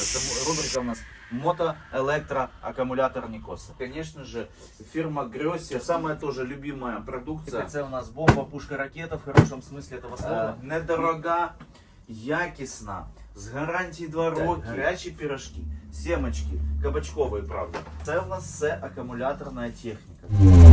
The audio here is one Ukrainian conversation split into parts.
Це м- рубрика у нас мотоэлектроаккумуляторні коси. Конечно же, фирма Грёси, самая тоже любимая продукция. Це у нас бомба, пушка, ракета в хорошем смысле этого слова. недорога, якісна, з гарантії 2 роки. Гарячі пірожки, семечки, кабачкової, правда. Це у нас все акумуляторна техніка.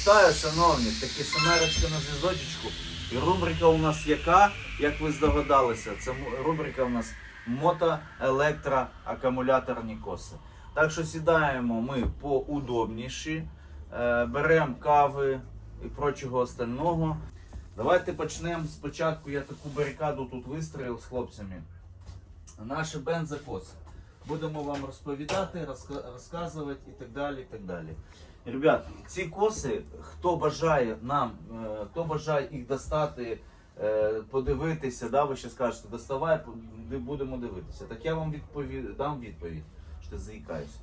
Вітаю, шановні! Такі семерочка на зв'язочку. І рубрика у нас яка, як ви здогадалися, це рубрика у нас мотоелектроакумуляторні коси. Так що сідаємо ми поудобніші, е, беремо кави і прочого остального. Давайте почнемо спочатку. Я таку барикаду тут вистроїв з хлопцями. Наші бензокоси. Будемо вам розповідати, розказувати і так далі. і так далі. Ребят, ці коси, хто бажає нам, е, хто бажає їх достати, е, подивитися, да, ви ще скажете, доставай, будемо дивитися. Так я вам відповідь, дам відповідь, що заїкаюся.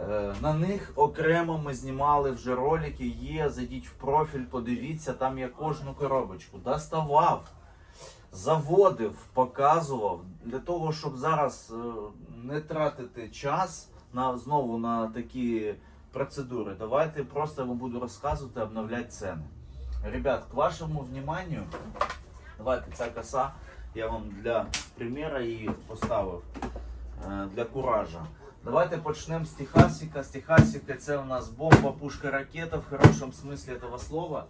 Е, На них окремо ми знімали вже ролики, є, зайдіть в профіль, подивіться, там я кожну коробочку доставав, заводив, показував, для того, щоб зараз не тратити час на, знову на такі процедури. Давайте просто я вам буду розказувати, обновляти ціни. Ребят, к вашему вниманию, давайте ця коса, я вам для примера її поставив, е, для куража. Давайте почнемо з Техасіка. З Техасіка це у нас бомба, пушка, ракета в хорошому смислі цього слова.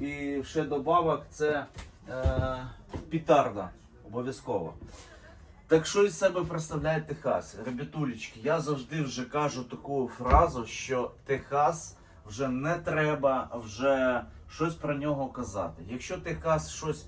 І ще добавок це е, пітарда обов'язково. Так що із себе представляє Техас? Ребятулечки, я завжди вже кажу таку фразу, що Техас вже не треба вже щось про нього казати. Якщо Техас щось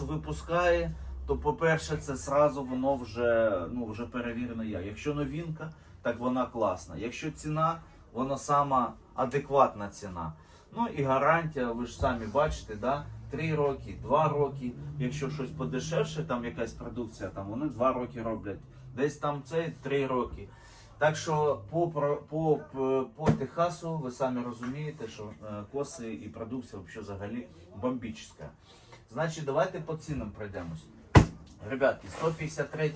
випускає, то по-перше, це сразу воно вже, ну, вже перевірено я. Якщо новинка, так вона класна. Якщо ціна, вона сама адекватна ціна. Ну і гарантія, ви ж самі бачите, да? 3 роки, 2 роки. Якщо щось подешевше, там якась продукція, там вони 2 роки роблять. Десь там це 3 роки. Так що по, по, по, по Техасу ви самі розумієте, що е, коси і продукція взагалі бомбічна. Значить, давайте по цінам пройдемось. Ребятки, 153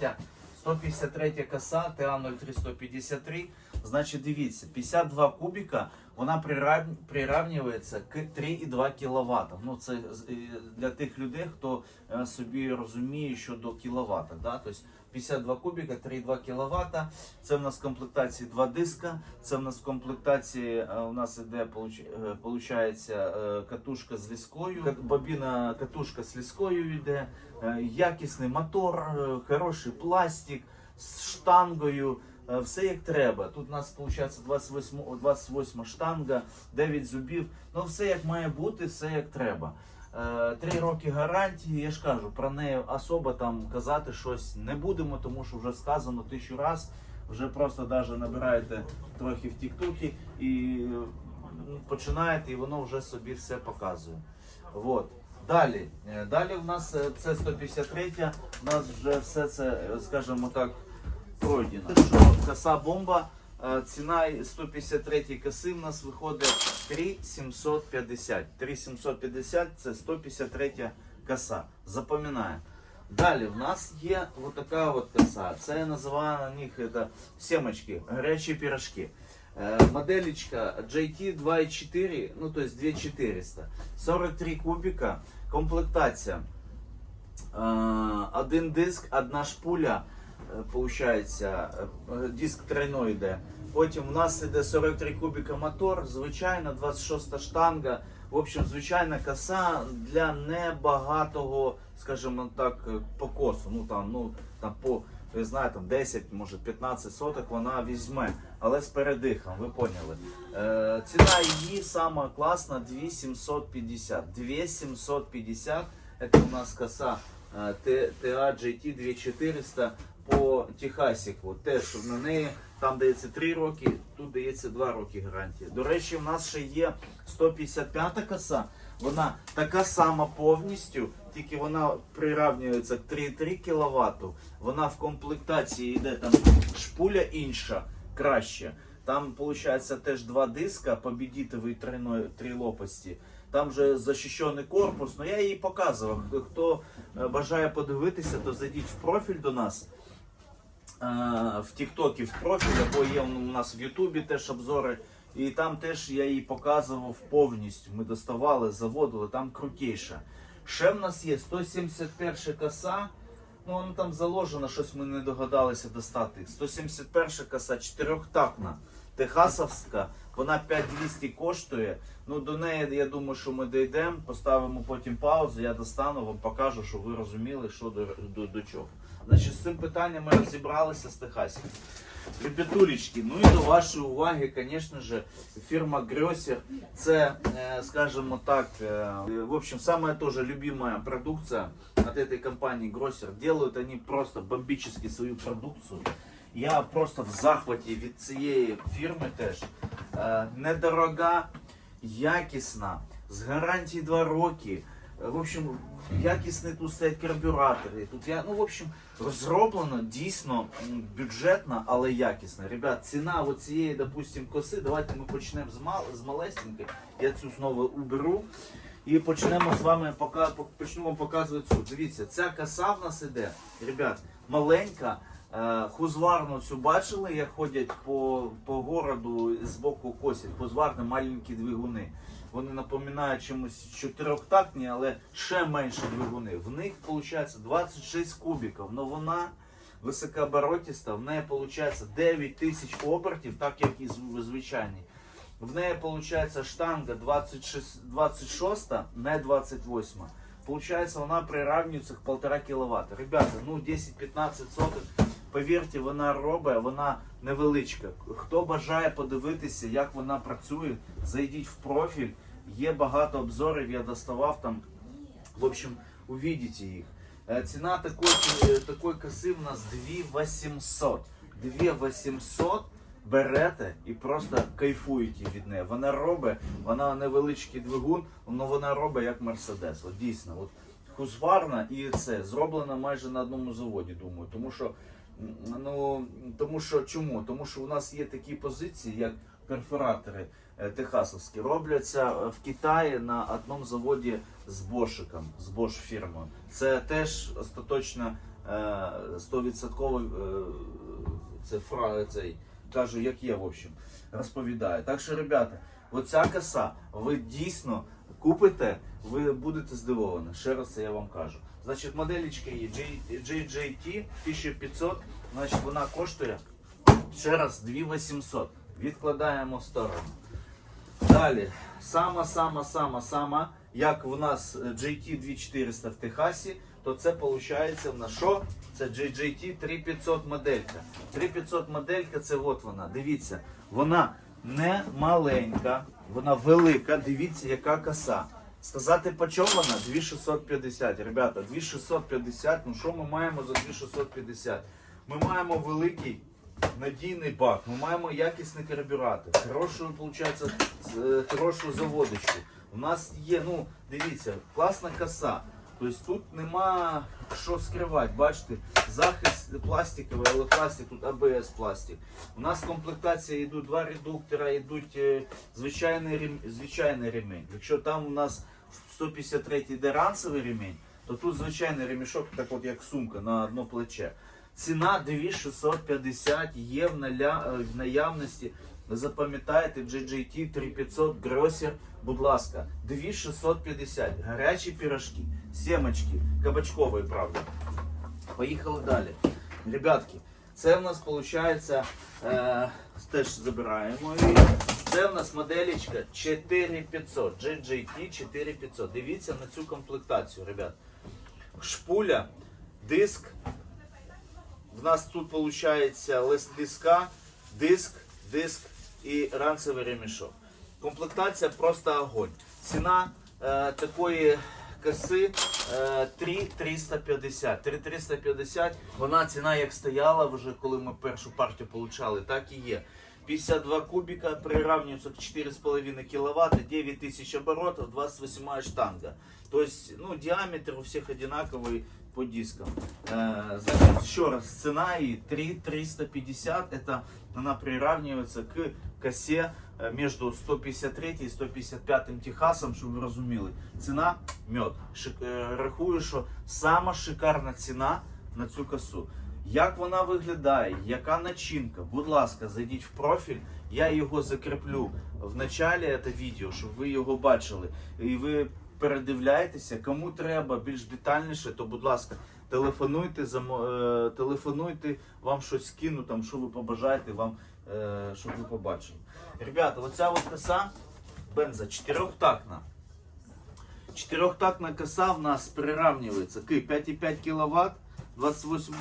153 коса, TA03 153. Значить, дивіться, 52 кубіка, вона прирав- приравнюється к 3,2 кВт. Ну, це для тих людей, хто е, собі розуміє щодо кіловата. Да? Тобто 52 кубіка, 3,2 кВт. Це в нас в комплектації два диска. Це в нас в комплектації е, у нас іде е, катушка з ліскою. Бобіна катушка з ліскою йде. Якісний мотор, хороший пластик з штангою. Е, Все як треба. Тут у нас виходить 28, 28 штанга, 9 зубів. Ну все як має бути, все як треба. Е, Три роки гарантії, я ж кажу, про неї особо там казати щось не будемо, тому що вже сказано тисячу раз. Вже просто навіть набираєте трохи в Тіктокі і починаєте, і воно вже собі все показує. Вот. Далі. Е, Далі в нас це 153, у нас вже все це, скажімо так, пройдено. Що коса бомба, е, ціна 153 коси в нас виходить 3750. 3750 це 153 коса. Запам'ятаємо. Далі в нас є вот така от коса. Це я називаю на них это семочки, гарячі пірожки. Е, Моделечка JT 2.4, ну то есть 2400. 43 кубика, комплектація. Е, Один диск, одна шпуля, е, получається, е, диск тройной йде. Потім у нас іде 43 кубика мотор, звичайна 26 штанга. В общем, звичайна коса для небагатого, скажімо так, е, покосу. Ну там, ну там по я знаю, там 10, може 15 соток вона візьме, але з передихом, ви поняли. Е, ціна її сама класна 2750. 2750 це у нас коса TA GT 2400 по Техасіку. Теж на неї там дається 3 роки, тут дається 2 роки гарантії. До речі, в нас ще є 155-та коса. Вона така сама повністю, тільки вона приравнюється к 3,3 кВт. Вона в комплектації йде там шпуля інша, краще. Там, получается, теж два диска, тройной, три лопасті. Там же захищений корпус, але я її показував. Хто- Хто е, бажає подивитися, то зайдіть в профіль до нас. Е, В Тіктокі в профіль, або є у нас в Ютубі теж обзори. І там теж я її показував повністю. Ми доставали, заводили, там крутіше. Ще в нас є 171 коса. Ну, воно там заложено, щось ми не догадалися достати. 171 коса, чотирьохтактна, техасовська, вона 5200 коштує. Ну, до неї, я думаю, що ми дійдемо, поставимо потім паузу, я достану, вам покажу, щоб ви розуміли, що до, до, до чого. Значить, з цим питанням ми розібралися з Техасом. Ребятулечки, ну і до вашої уваги, звісно ж, фірма Грёсер. Це, е, скажімо так, е, в общем, самая тоже любимая продукция от этой компании Гроссер. Делают они просто бомбически свою продукцию. Я просто в захваті від цієї фірми теж. Е, Недорога, якісна, з гарантії 2 роки. В общем, якісні тут стоять карбюратори. Тут я, ну, в общем, розроблено дійсно бюджетно, але якісно. Ребят, ціна цієї, допустим, коси. Давайте ми почнемо з, мал, з малесенької. Я цю знову уберу. І почнемо з вами пока, почну вам показувати цю. Дивіться, ця коса в нас іде, ребят, маленька. Е, Хузварну цю бачили, як ходять по, по городу з боку косять. Хузварні маленькі двигуни. Вони напоминають чимось чотирьохтактні, але ще менше двигуни. В них виходить 26 кубиків, але вона високооборотіста, в неї виходить 9 тисяч обертів, так як і зв- звичайні. В неї виходить штанга 26, 26 не 28. Получается, вона приравнюється к 1,5 кВт. Ребята, ну 10-15 соток, повірте, вона робить, вона невеличка. Хто бажає подивитися, як вона працює, зайдіть в профіль. Є багато обзорів, я доставав там. В общем, увидите їх. Е, Ціна такої, е, такої коси в нас 2800. 2800 берете і просто кайфуєте від неї. Вона робить, вона невеличкий двигун, але вона робить як Мерседес. От дійсно, от Хускварна і це зроблено майже на одному заводі, думаю. Тому що, ну, тому що чому? Тому що у нас є такі позиції, як перфоратори техасовські, робляться е, в Китаї на одному заводі з Бошиком, з Bosch фірмою. Це теж остаточно е, 100% е, це фра, цей, кажу, як є, в общем, розповідаю. Так що, ребята, оця коса, ви дійсно купите, ви будете здивовані. Ще раз це я вам кажу. Значить, моделічка є JJT 1500, значить вона коштує ще раз 2800. Відкладаємо сторону. Далі, сама, сама, сама, сама, як в нас е, JT 2400 в Техасі, то це виходить в нас що? Це JJT 3500 моделька. 3500 моделька це от вона. Дивіться, вона не маленька, вона велика. Дивіться, яка коса. Сказати по чому вона? 2650. Ребята, 2650. Ну що ми маємо за 2650? Ми маємо великий надійний бак, ми маємо якісний карбюратор, хорошу, виходить, е, хорошу заводочку. У нас є, ну, дивіться, класна коса. Тобто тут нема що скривати, бачите, захист пластиковий, але пластик, тут АБС пластик. У нас в комплектації йдуть два редуктора, йдуть е, звичайний, рем- звичайний ремінь. Якщо там у нас 153 йде ранцевий ремінь, то тут звичайний ремішок, так от як сумка на одно плече. Ціна 2650 є в, наля... е, в наявності. Ви запам'ятаєте, JJT 3500 Гросер, будь ласка, 2650. Гарячі пірожки, семечки, кабачкові, правда. Поїхали далі. Ребятки, це в нас виходить, е, теж забираємо її. Це в нас моделечка 4500, JJT 4500. Дивіться на цю комплектацію, ребят. Шпуля, диск, в нас тут виходить диска, диск, диск і ранцевий ремішок. Комплектація просто огонь. Ціна е, такої коси е, 3,350. 3,350. Вона ціна як стояла вже, коли ми першу партію получали, так і є. 52 кубика приравниваются к 4,5 кВт, 9000 оборотов, 28 штанга. То есть, ну, диаметр у всех одинаковый по дискам. Э, значит, еще раз, цена и 3 350, это она приравнивается к косе е, между 153 і 155 Техасом, щоб ви розуміли. Ціна мед. Шик, е, рахую, що сама шикарна ціна на цю косу. Як вона виглядає, яка начинка, будь ласка, зайдіть в профіль, я його закріплю в началі це відео, щоб ви його бачили. І ви передивляєтеся, кому треба більш детальніше, то будь ласка, телефонуйте, е, телефонуйте, вам щось скину, там, що ви побажаєте, вам, е, щоб ви побачили. Ребята, оця от коса бенза чотирьохтактна. Чотирьохтактна коса в нас приравнюється к 5,5 кВт, 28,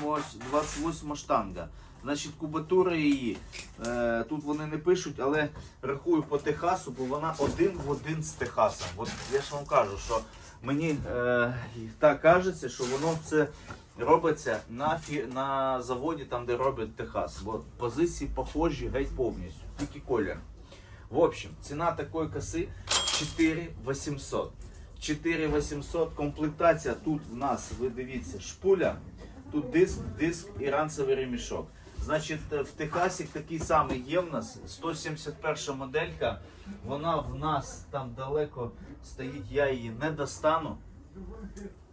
28 штанга. Значить, кубатура її, е, тут вони не пишуть, але рахую по Техасу, бо вона один в один з Техасом. От я ж вам кажу, що мені е, так кажеться, що воно це робиться на, фі, на заводі, там де роблять Техас. Бо позиції похожі геть повністю, тільки колір. В общем, ціна такої коси 4800. 4800, комплектація тут в нас, ви дивіться, шпуля, тут диск, диск і ранцевий ремішок. Значить, е, в Техасі такий самий є в нас, 171 моделька, вона в нас там далеко стоїть, я її не достану.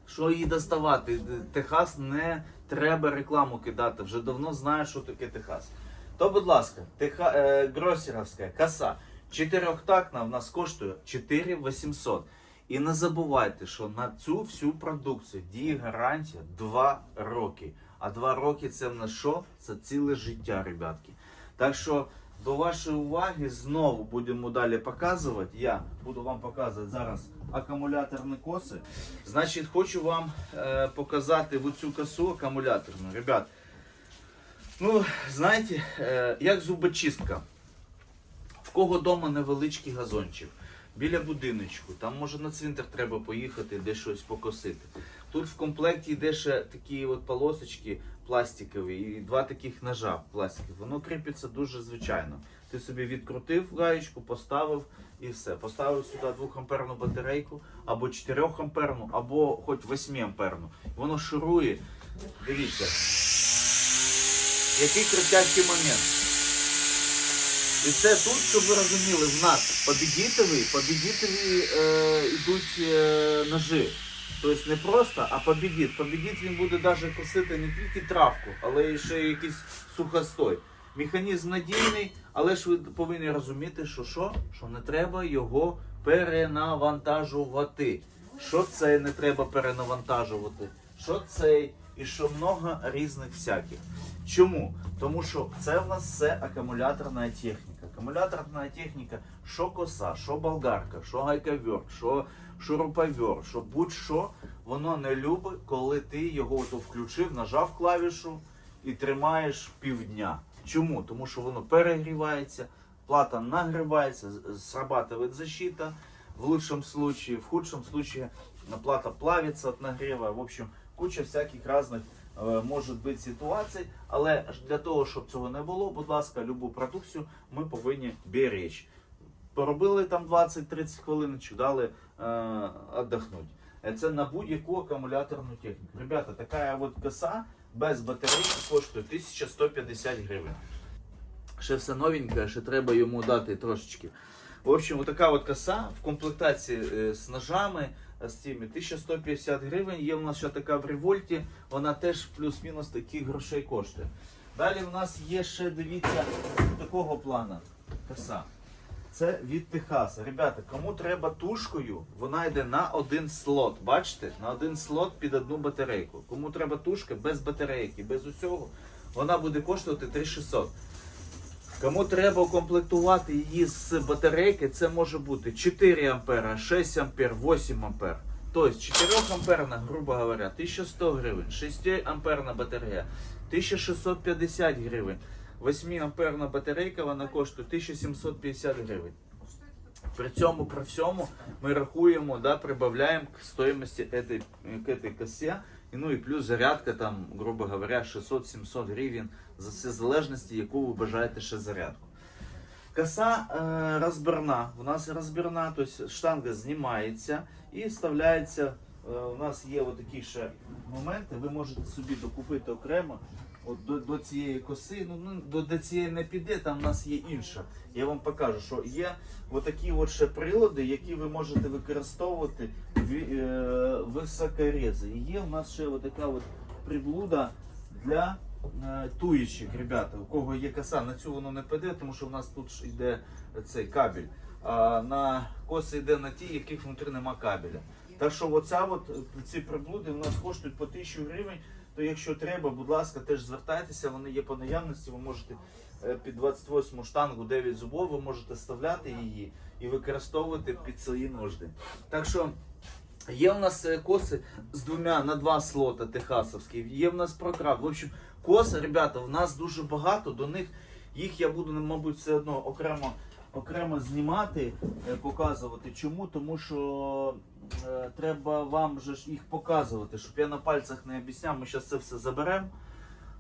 Що її доставати? Техас не треба рекламу кидати. Вже давно знаю, що таке Техас. То, будь ласка, Теха, е, гросерівська коса чотирьохтактна в нас коштує 4800. І не забувайте, що на цю всю продукцію діє гарантія 2 роки. А 2 роки це в нас що? Це ціле життя, ребятки. Так що до вашої уваги знову будемо далі показувати. Я буду вам показувати зараз акумуляторні коси. Значить, хочу вам е, показати в цю косу акумуляторну. Ребят, ну, знаєте, е, як зубочистка. В кого вдома невеличкий газончик, біля будиночку, там може на цвинтар треба поїхати, де щось покосити. Тут в комплекті йде ще такі от полосочки пластикові і два таких ножа пластикові. Воно кріпиться дуже звичайно. Ти собі відкрутив гаєчку, поставив і все. Поставив сюди 2 амперну батарейку, або 4 амперну, або хоч 8 амперну. Воно шурує. Дивіться, який крутящий момент. І це тут, щоб ви розуміли, в нас побідітові, побідітові е, йдуть е, ножи. Тобто не просто, а побідіт. Побідіт він буде навіть косити не тільки травку, але і ще якийсь сухостой. Механізм надійний, але ж ви повинні розуміти, що що? Що не треба його перенавантажувати. Що це не треба перенавантажувати? Що цей? І що много різних всяких. Чому? Тому що це в нас все акумуляторна техніка. Акумуляторна техніка, що коса, що болгарка, що гайковерт, що шуруповерт, що будь-що, воно не любить, коли ти його ото включив, нажав клавішу і тримаєш півдня. Чому? Тому що воно перегрівається, плата нагрівається, з- срабатывает защита в лучшем случае, в худшем случае э, плата плавится от нагрева. В общем, куча всяких разных е, може бути ситуацій, але ж для того, щоб цього не було, будь ласка, любу продукцію ми повинні беречь. Поробили там 20-30 хвилиночок, дали е. Е, Це на будь-яку акумуляторну техніку. Ребята, така от коса без батарейки коштує 1150 гривень. Ще все новеньке, ще треба йому дати трошечки. В общем, така от коса в комплектації е, з ножами, е, з цими 1150 гривень. Є у нас ще така в револьті, вона теж плюс-мінус таких грошей коштує. Далі в нас є ще, дивіться, такого плана коса. Це від Техаса. Ребята, кому треба тушкою, вона йде на один слот. Бачите? На один слот під одну батарейку. Кому треба тушка без батарейки, без усього, вона буде коштувати 3600. Кому треба укомплектувати її з батарейки, це може бути 4 ампера, 6 ампер, 8 ампер. Тобто 4 амперна, грубо говоря, 1100 гривень, 6 амперна батарея, 1650 гривень, 8 амперна батарейка вона коштує 1750 гривень. При цьому, при всьому ми рахуємо, да, прибавляємо к стоимости этой, к этой ну і плюс зарядка, там, грубо говоря, 600-700 гривень, за все залежності, яку ви бажаєте ще зарядку. Коса е, розбірна, у нас розбірна, тобто штанга знімається і вставляється. Е, у нас є отакі ще моменти, ви можете собі докупити окремо от до, до цієї коси, ну, ну до, до цієї не піде, там в нас є інша. Я вам покажу, що є отакі от ще прилади, які ви можете використовувати ві- е, високорези. І є у нас ще отака от приблуда для е, туєчок, ребята. У кого є коса, на цю воно не піде, тому що у нас тут йде цей кабель. А на коси йде на ті, яких внутрі нема кабеля. Так що оця от, ці приблуди у нас коштують по 1000 гривень. То якщо треба, будь ласка, теж звертайтеся, вони є по наявності. Ви можете е, під 28 штангу 9 зубов, ви можете вставляти її і використовувати під свої нужди. Так що є в нас е, коси з двома на два слота техасовські, є в нас прокрав. В общем, коси, ребята, в нас дуже багато. До них їх я буду, мабуть, все одно окремо, окремо знімати, е, показувати. Чому? Тому що е, треба вам же ж їх показувати, щоб я на пальцях не об'ясняв. Ми зараз це все заберемо.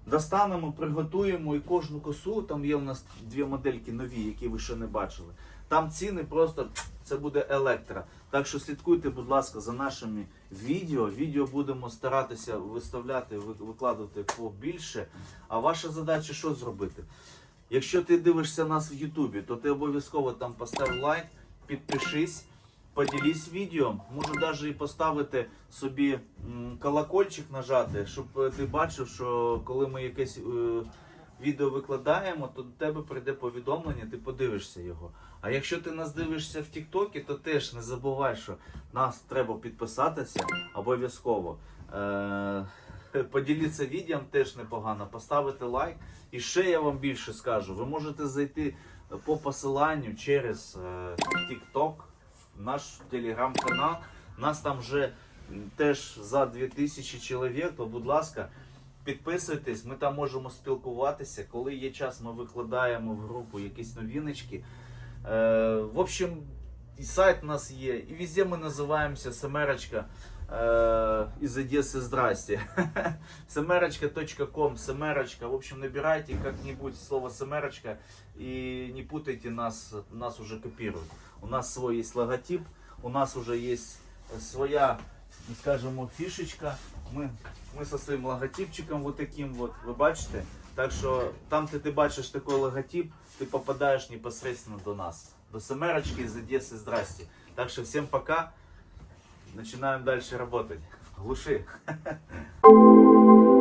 Достанемо, приготуємо і кожну косу. Там є у нас дві модельки нові, які ви ще не бачили. Там ціни просто це буде електро. Так що слідкуйте, будь ласка, за нашими відео. Відео будемо старатися виставляти, ви- викладувати побільше. А ваша задача що зробити? Якщо ти дивишся нас в Ютубі, то ти обов'язково там постав лайк, підпишись, поділись відео. Можу навіть і поставити собі колокольчик нажати, щоб е, ти бачив, що коли ми якесь е, відео викладаємо, то до тебе прийде повідомлення, ти подивишся його. А якщо ти нас дивишся в Тіктокі, то теж не забувай, що нас треба підписатися обов'язково. Е- Поділитися відео теж непогано, поставити лайк. І ще я вам більше скажу: ви можете зайти по посиланню через е, TikTok, наш телеграм-канал. Нас там вже теж за 2000 чоловік, то будь ласка, підписуйтесь, ми там можемо спілкуватися. Коли є час, ми викладаємо в групу якісь новиночки. Е, в общем, і сайт у нас є, і везде ми називаємося Семерочка из Одессы здрасте. Семерочка.ком, Семерочка. В общем, набирайте как-нибудь слово Семерочка и не путайте нас, нас уже копируют. У нас свой есть логотип, у нас уже есть своя, скажем, фишечка. Мы, мы со своим логотипчиком вот таким вот, ви бачите? Так що там, де ти бачиш такий логотип, ти попадаєш непосредственно до нас. До Семерочки из Одессы здрасте. Так що всем пока. Начинаем дальше работать. Глуши.